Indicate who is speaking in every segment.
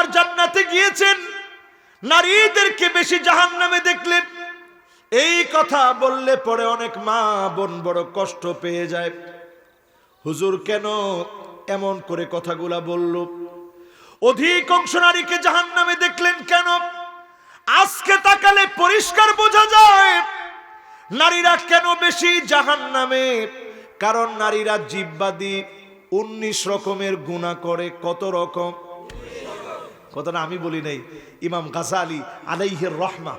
Speaker 1: আল্লাহর জান্নাতে গিয়েছেন, নারীদেরকে বেশি জাহান নামে দেখলেন। এই কথা বললে পরে অনেক মা বোন বড় কষ্ট পেয়ে যায়। হুজুর কেন এমন করে কথাগুলা বলল? অধিকাংশ নারীকে জাহান নামে দেখলেন কেন? আজকে তাকালে পরিষ্কার বোঝা যায়, নারীরা কেন বেশি জাহান নামে কারণ নারীরা জিব্বাদি উনিশ রকমের গুণা করে, কত রকম? কথাটা আমি বলি নাই। ইমাম গাজালি আলাইহের রহমা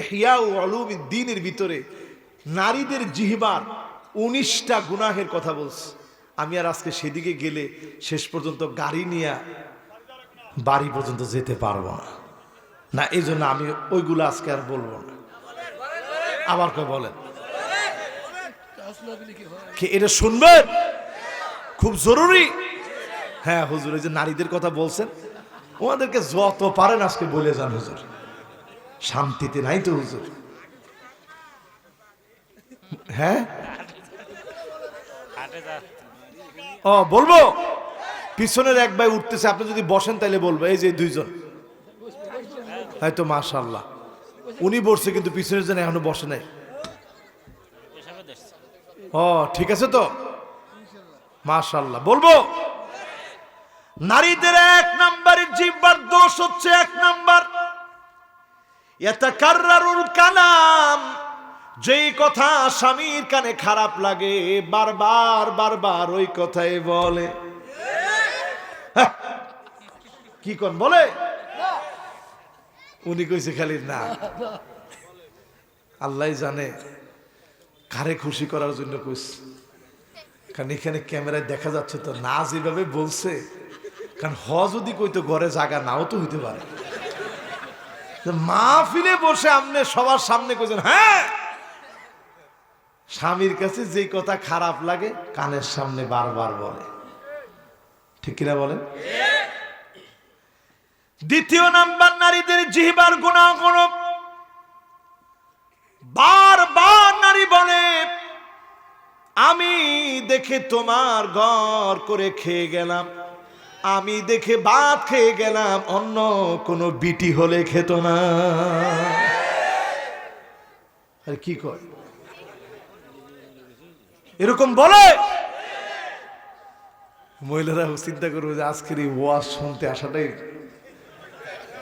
Speaker 1: এহিয়া ও আলুম দিনের ভিতরে নারীদের জিহবার উনিশটা গুনাহের কথা বলছে। আমি আর আজকে সেদিকে গেলে শেষ পর্যন্ত গাড়ি নিয়ে বাড়ি পর্যন্ত যেতে পারব না। না এই জন্য আমি ওইগুলো আজকে আর বলব না। আবার কে বলেন। এটা শুনবেন? খুব জরুরি। হ্যাঁ হুজুর, এই যে নারীদের কথা বলছেন ওনাদেরকে যত পারেন আজকে বলে যান হুজুর। শান্তিতে নাই তো হুজুর। হ্যাঁ? ও, বলব? পিছনের এক ভাই উঠতেছে, আপনি যদি বসেন তাহলে বলব, এই যে দুইজন। হয়তো মাশাল্লাহ উনি বসছে, কিন্তু পিছনের জন এখনও বসে নাই। ও, ঠিক আছে তো? মাশাল্লাহ বলব? নারীদের এক নাম্বারের জিব্বার দোষ হচ্ছে এক নাম্বার। কালাম যেই কথা স্বামীর কানে খারাপ লাগে বারবার বারবার ওই কথাই বলে। হ্যাঁ, কি কোন বলে? উনি কইছে খালি না। আল্লাহ জানে কারে খুশি করার জন্য কইছে। কারণ এখানে ক্যামেরায় দেখা যাচ্ছে তো না যেভাবে বলছে। কারণ হ যদি কইতো ঘরে জায়গা নাও তো হইতে পারে। মা ফিরে বসে আমনে সবার সামনে কইছেন হ্যাঁ! স্বামীর কাছে যে কথা খারাপ লাগে, কানের সামনে বারবার বলে। ঠিক কিনা বলেন? দ্বিতীয় নাম্বার নারীদের জিহবার গুণা। কোন বারবার নারী বলে, আমি দেখে তোমার ঘর করে খেয়ে গেলাম। আমি দেখে ভাত খেয়ে গেলাম, অন্য কোনো বিটি হলে খেত না। আর কি কয়? এরকম বলে? মহিলারা চিন্তা করবে যে আজকের এই ওয়াজ শুনতে আসাটাই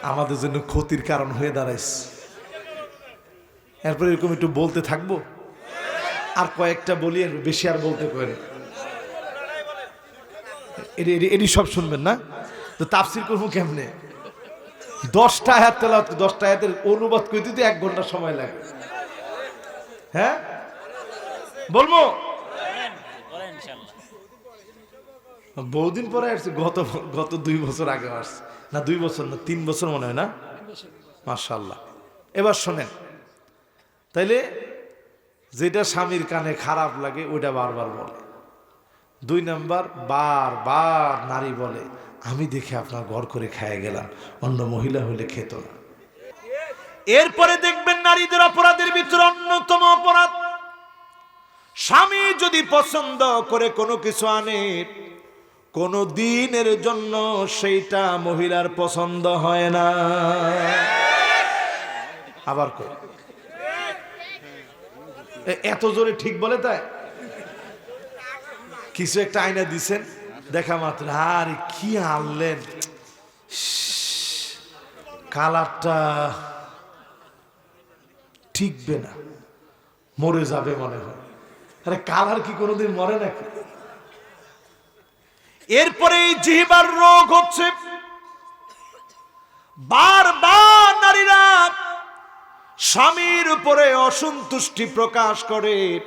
Speaker 1: আমাদের জন্য ক্ষতির কারণ হয়ে দাঁড়াইছে। এরপর এরকম একটু বলতে থাকব? আর কয়েকটা বলি আর বেশি আর বলতে পারেন এটি সব শুনবেন না? তো তাফসির করব কেমনে? দশটা আয়াত তেলাওয়াত দশটা আয়াতের অনুবাদ করতে দিতে এক ঘণ্টা সময় লাগে। হ্যাঁ? বলব? বহুদিন পরে আসছে, গত গত দুই বছর আগে আসছে। না, দুই বছর না, তিন বছর মনে হয় না? মার্শাল্লাহ এবার শোনেন। তাইলে যেটা স্বামীর কানে খারাপ লাগে, ওইটা বারবার বলে। দুই নাম্বার, বার বার নারী বলে, আমি দেখে আপনার ঘর করে খেয়ে গেলাম, অন্য মহিলা হলে খেত না। এরপরে দেখবেন নারীদের অপরাধের ভিতরে অন্যতম অপরাধ। স্বামী যদি পছন্দ করে কোনো কিছু আনে, কোনো দিনের জন্য সেইটা মহিলার পছন্দ হয় না। আবার এত জোরে ঠিক বলে তাই? কিছু একটা আয়না দিছেন? দেখা মাত্র। আরে কি আনলেন? কালারটা ঠিকবে না। মরে যাবে মনে হয়। আরে কালার কি কোনোদিন মরে নাকি? এরপরে জিহিবার রোগ হচ্ছে। বারবার নারীরা স্বামীর উপরে অসন্তুষ্টি প্রকাশ করে।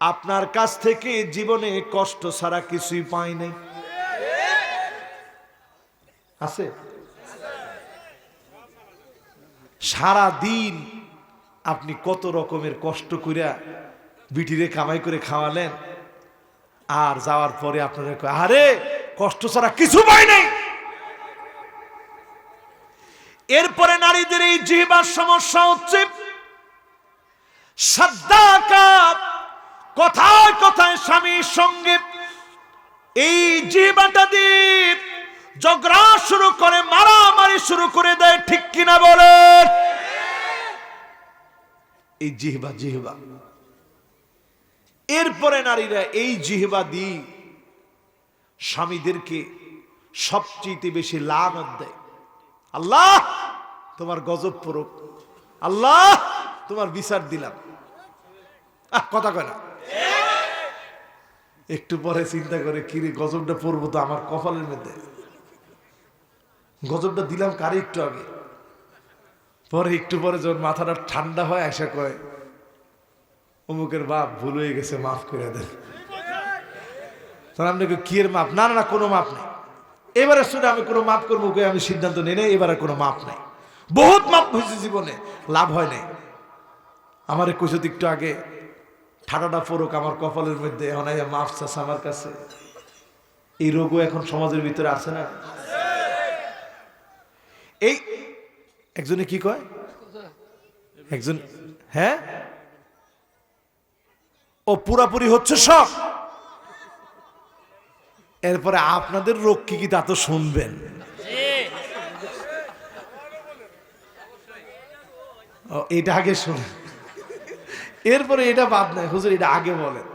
Speaker 1: আপনার কাছ থেকে জীবনে কষ্ট ছাড়া কিছুই পাই নাই। আছে? সারা দিন আপনি কত রকমের কষ্ট কইরা বিটিরে কামাই করে খাওয়ালেন, আর যাওয়ার পরে আপনারা আরে কষ্ট ছাড়া কিছু পাই নাই। এরপরে নারীদের এই জিহবার সমস্যা হচ্ছে সাদ্দাকা কথায় কথায় স্বামীর সঙ্গে এই জিহবাটা দিয়ে ঝগড়া শুরু করে মারামারি শুরু করে দেয় ঠিক কিনা বলে এই জিহবা জিহবা। এরপরে নারীরা এই জিহবা দিয়ে স্বামীদেরকে সবচেয়ে বেশি লানত দেয়। আল্লাহ তোমার গজব পড়ুক। আল্লাহ তোমার বিচার দিলাম। আহ, কথা কয় না। একটু পরে চিন্তা করে কিরে গজবটা পড়ব তো আমার কপালের মধ্যে? গজবটা দিলাম কারে একটু আগে? পরে একটু পরে যখন মাথাটা ঠান্ডা হয় আশা কয়, অমুকের বাপ ভুল হয়ে গেছে, মাফ করে দেন। তখন আপনি কি এর মাপ? না না না, কোনো মাপ নেই। এবারে শুনে আমি কোনো মাপ করব? আমি সিদ্ধান্ত নিই নাই, এবারে কোনো মাপ নাই। বহুত মাপ হয়েছে জীবনে, লাভ হয় নাই। আমার কইসত একটু আগে ঠাডাটা পড়ুক আমার কপালের মধ্যে, এখন মাফ চাষ আমার কাছে। এই রোগও এখন সমাজের ভিতরে আছে না? এই, একজনে কি কয়? একজন হ্যাঁ? ও পুরাপুরি হচ্ছে সব এরপরে আপনাদের রোগ কি কি তা তো শুনবেন। এটা আগে শুনে এরপরে এটা বাদ নাই হুজুর এটা আগে বলেন।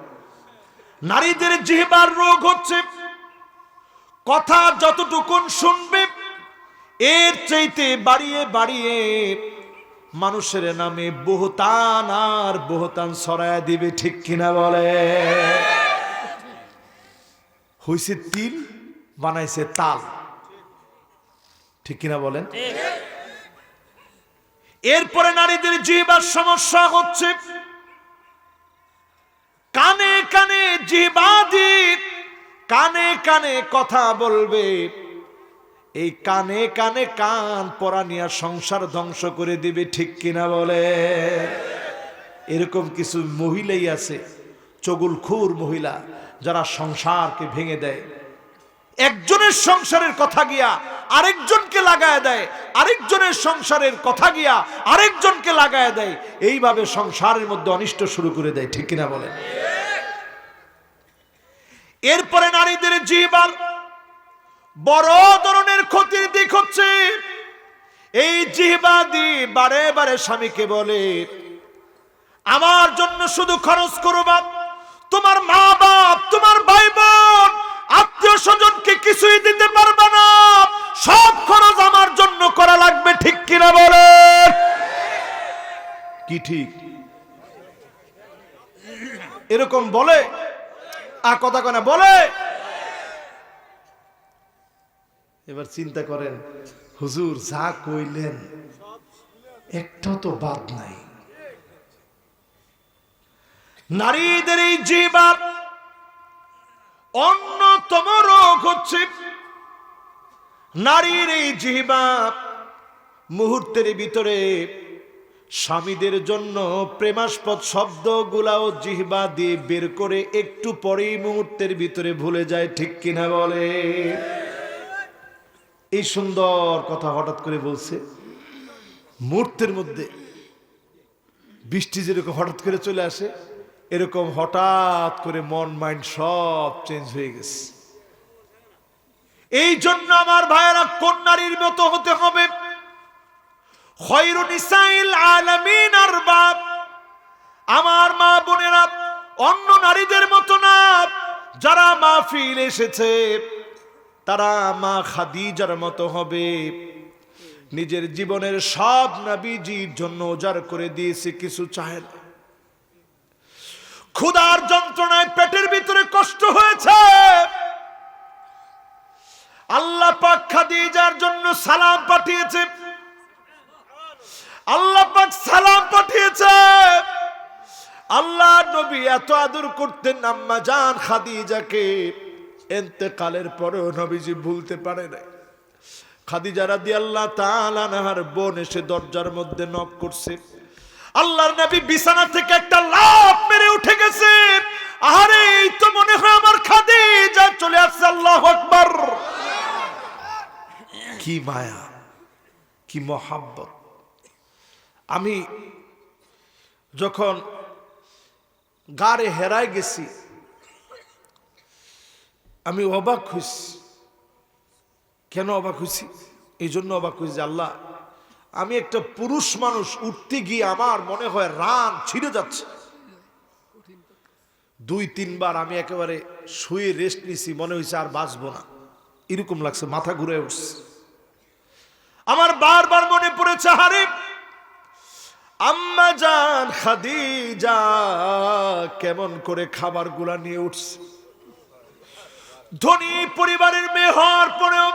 Speaker 1: নারীদের জিহবার রোগ হচ্ছে কথা যতটুকুন শুনবে এর চাইতে বাড়িয়ে বাড়িয়ে মানুষের নামে বহুতান আর বহুতান ছড়ায় দিবে ঠিক কিনা বলে? হইছে তিল বানাইছে তাল। ঠিক কিনা বলেন? এরপরে নারীদের জিহবার সমস্যা হচ্ছে কানে কানে জিহবাদি কানে কানে কথা বলবে। এই কানে কানে কান পরা নিয়ে সংসার ধ্বংস করে দিবে, ঠিক কিনা বলে? এরকম কিছু মহিলাই আছে, চগুল খুর মহিলা, যারা সংসারকে ভেঙে দেয়। একজনের সংসারের কথা গিয়া আরেকজনকে লাগায় দেয়, আরেকজনের সংসারের কথা গিয়া আরেকজনকে লাগায় দেয়, এইভাবে সংসারের মধ্যে অনিষ্ট শুরু করে দেয়, ঠিক কিনা বলেন এরপরে নারীদের জীবার বড় ধরনের ক্ষতির দিক হচ্ছে। এই জিহবাদি বারে বারে স্বামীকে বলে, আমার জন্য শুধু খরচ করবা তোমার মা বাপ তোমার ভাই বোন আত্মীয় স্বজনকে কিছুই দিতে পারবে না। সব খরচ আমার জন্য করা লাগবে, ঠিক কিনা বলে? কি ঠিক? এরকম বলে আর কথা কনা বলে। এবার চিন্তা করেন, হুজুর যা কইলেন একটা তো বাদ নাই। নারীদের এই জীবার অন্যতম রোগ হচ্ছে নারীর এই জিহবা মুহূর্তের ভিতরে স্বামীদের জন্য প্রেমাস্পদ শব্দগুলাও জিহবা দিয়ে বের করে একটু পরেই মুহূর্তের ভিতরে ভুলে যায়, ঠিক কিনা বলে? এই সুন্দর কথা হঠাৎ করে বলছে, মুহূর্তের মধ্যে বৃষ্টি যেরকম হঠাৎ করে চলে আসে, এরকম হঠাৎ করে মন, মাইন্ড সব চেঞ্জ হয়ে গেছে। এই জন্য আমার ভাইয়েরা কোন নারীর মতো হতে হবে। আমার মা বোনেরা, অন্য নারীদের মতো না, যারা মাহফিল এসেছে, তারা মা খাদিজার মতো হবে। নিজের জীবনের সব নবীজির জন্য উজাড় করে দিয়েছে, কিছু চায় না। ক্ষুধার যন্ত্রণায় পেটের ভিতরে কষ্ট হয়েছে। আল্লাহ পাক খাদিজার জন্য সালাম পাঠিয়েছে। আল্লাহ পাক সালাম পাঠিয়েছে আল্লাহ নবী এত আদর করতেন আম্মা জান খাদিজাকে। এতেকালের পরেও নবীজি ভুলতে পারে নাই। খাদিজা রাদি আল্লাহ তালানাহার বোন এসে দরজার মধ্যে নক করছে। আল্লাহর নবী বিছানা থেকে একটা লাফ মেরে উঠে গেছে। আরে এই তো মনে হয় আমার খাদিজা চলে আসছে, আল্লাহ আকবার। কি মায়া, কি মহাব্বত। আমি যখন গাড়ে হেরায় গেছি, আমি অবাক হইছি। কেন অবাক হয়েছি এই জন্য অবাক হয়েছি আল্লাহ, আমি একটা পুরুষ মানুষ উঠতে গিয়ে আমার মনে হয় রান ছিঁড়ে যাচ্ছে। দুই, তিনবার আমি একেবারে শুয়ে রেস্ট নিছি, মনে হয়েছে আর বাঁচবো না। এরকম লাগছে, মাথা ঘুরে উঠছে। আমার বারবার মনে পড়েছে হারে আম্মা জান খাদিজা, কেমন করে খাবারগুলা নিয়ে উঠছে। ধনী পরিবারের মেয়ে হওয়ার পরেও,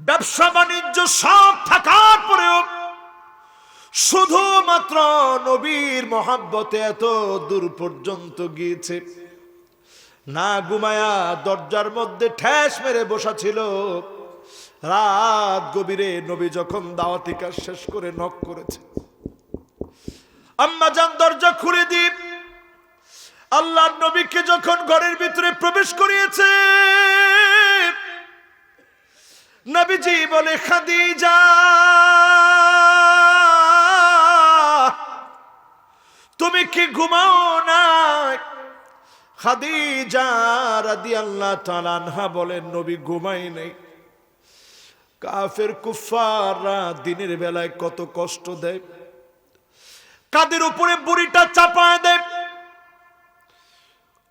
Speaker 1: ব্যবসা বাণিজ্য সব থাকার পরেও, শুধুমাত্র নবীর মহাব্বতে এত দূর পর্যন্ত গিয়েছে। না ঘুমায়া দরজার মধ্যে ঠেস মেরে বসা ছিল। রাত গভীরে নবী যখন দাওয়াতি কাজ শেষ করে নক করেছে। আম্মা যান দরজা খুলে দিয়ে আল্লাহ নবীকে যখন ঘরের ভিতরে প্রবেশ করিয়েছে, নবীজি বলে, খাদিজা, তুমি কি ঘুমাও না খাদিজা রাদিয়াল্লাহু তাআলা আনহা বলেন, নবী ঘুমাই নাই। কাফের কুফাররা দিনের বেলায় কত কষ্ট দেয়। কাদের উপরে বুড়িটা চাপায় দেয়।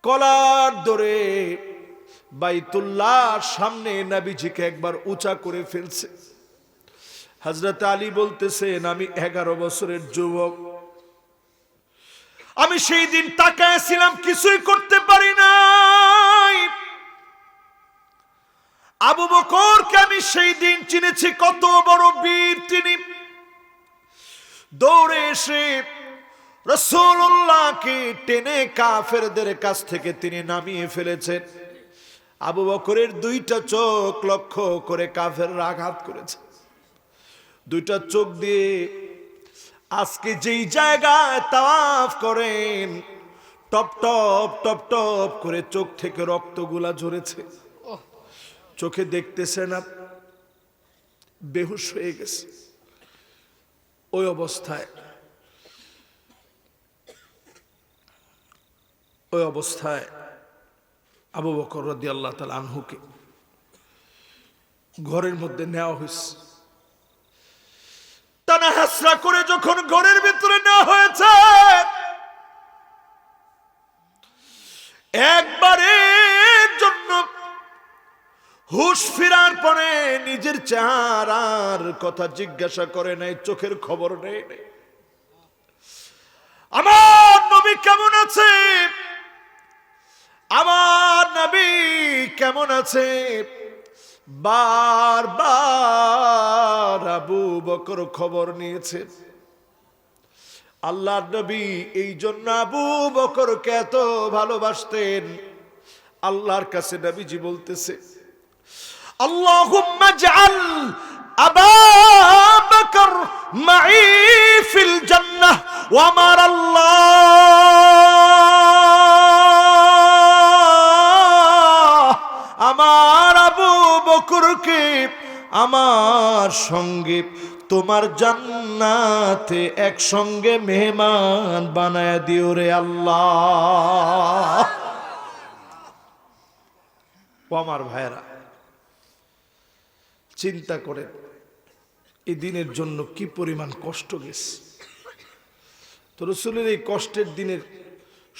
Speaker 1: কলার ধরে বাইতুল্লাহ সামনে নাবিজিকে একবার উঁচা করে ফেলছে। হজরত আলী বলতেছেন, আমি এগারো বছরের যুবক। আমি সেই দিন তাকায়াছিলাম কিছুই করতে পারি নাই আবু বকরকে আমি সেই দিন চিনেছি, কত বড় বীর তিনি। দৌড়ে এসে রসুল্লাহকে টেনে কাফেরদের কাছ থেকে তিনি নামিয়ে ফেলেছেন। আবু বকরের দুইটা চোখ লক্ষ্য করে কাফের আঘাত করেছে। দুইটা চোখ দিয়ে আজকে যেই জায়গায় তাওয়াফ করেন, টপ টপ টপ টপ করে চোখ থেকে রক্তগুলা ঝরেছে। চোখে দেখতেছে না, বেহুশ হয়ে গেছে। ওই অবস্থায় ওই অবস্থায় আবু বকর রদি আল্লাহ তাল আনহুকে ঘরের মধ্যে নেওয়া হয়েছে। টানা হাসরা করে যখন ঘরের ভিতরে নেওয়া হয়েছে একবারের জন্য হুশ ফিরার পরে নিজের চেহারার কথা জিজ্ঞাসা করে নাই চোখের খবর নেই আমার নবী কেমন আছে? আমার নবী কেমন আছে? বারবার আবু বকর খবর নিয়েছে। আল্লাহ নবী এই জন্য আবু বকরকে এত ভালোবাসতেন। আল্লাহর কাছে নবীজি বলতেছে اللهم اجعل أبا بكر معي في الجنة وأمر الله আমার আবু বকরকে আমার সঙ্গে তোমার জান্নাতে একসঙ্গে মেহমান বানায় দিও রে আল্লাহ ও আমার ভাইরা চিন্তা করেন, এই দিনের জন্য কি পরিমাণ কষ্ট গেছে। তো রসুলের এই কষ্টের দিনের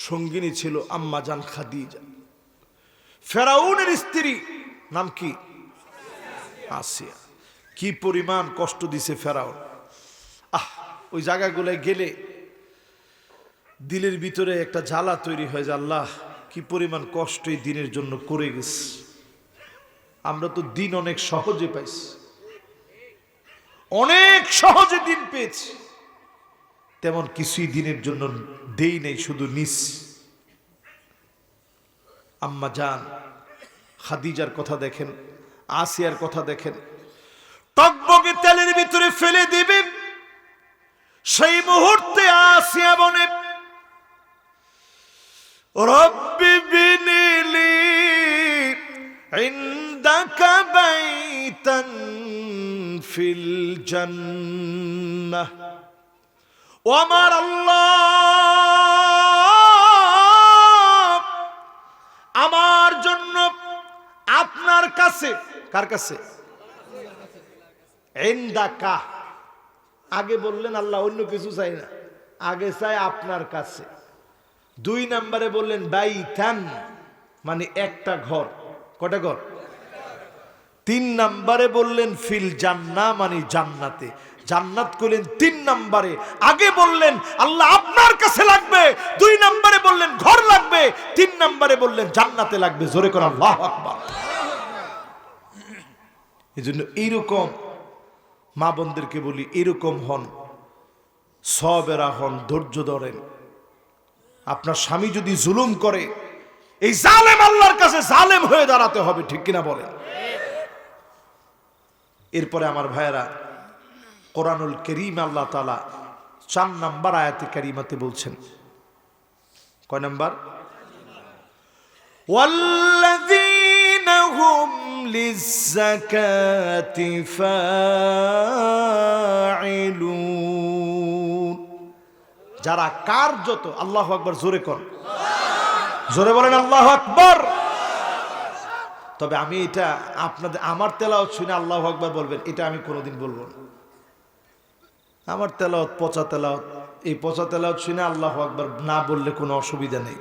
Speaker 1: সঙ্গিনী ছিল আম্মা জান খাদিজা। ফেরাউনের স্ত্রী নাম কি? আসিয়া। কি পরিমাণ কষ্ট দিছে ফেরাউন। আহ, ওই জায়গাগুলোয় গেলে দিলের ভিতরে একটা জ্বালা তৈরি হয় যে আল্লাহ, কি পরিমাণ কষ্ট এই দিনের জন্য করে গেছে। আমরা তো দিন অনেক সহজে পাইছি। অনেক সহজে দিন পেয়েছি। তেমন কিছুই দিনের জন্য দেই নেই, শুধু নিস। আম্মা যান খাদিজার কথা দেখেন, আসিয়ার কথা দেখেন। টকবগে তেলের ভিতরে ফেলে দিবে সেই মুহূর্তে আসিয়া বনে, রব্বি بيتا في الجنة ومر الله আমার জন্য আপনার কাছে কার কাছে এন্দা কা আগে বললেন আল্লাহ অন্য কিছু চাই না আগে চাই আপনার কাছে দুই নাম্বারে বললেন বাইতান মানে একটা ঘর কটা ঘর তিন নাম্বারে বললেন, ফিল জান্না মানে জান্নাতে। জান্নাত করলেন তিন নাম্বারে। আগে বললেন, আল্লাহ আপনার কাছে লাগবে। দুই নাম্বারে বললেন, ঘর লাগবে। তিন নাম্বারে বললেন, জান্নাতে লাগবে। জোরে করে আল্লাহ আকবার। এই জন্য এইরকম মা বোনদেরকে বলি, এরকম হন, সবেরা হন, ধৈর্য ধরেন। আপনার স্বামী যদি জুলুম করে, এই জালেম আল্লাহর কাছে জালেম হয়ে দাঁড়াতে হবে, ঠিক কিনা বলেন? এরপরে আমার ভাইয়েরা কোরআনুল করিম আল্লাহ তালা চার নাম্বার আয়াতে কারিমাতে বলছেন কয় নাম্বার والذين هم للزكاة فاعلون যারা কার্যত আল্লাহ আকবার জোরে কর জোরে বলেন আল্লাহ আকবার তবে আমি এটা আপনাদের, আমার তেলাওত শুনে আল্লাহ আকবার বলবেন, এটা আমি কোনোদিন বলব না। আমার তেলাওত পচা তেলাওত এই পচা তেলাওত শুনে আল্লাহ আকবার না বললে কোনো অসুবিধা নেই।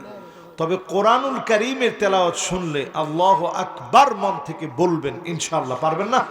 Speaker 1: তবে কোরআনুল করিমের তেলাওয়াত শুনলে আল্লাহ আকবার মন থেকে বলবেন ইনশাল্লাহ পারবেন না?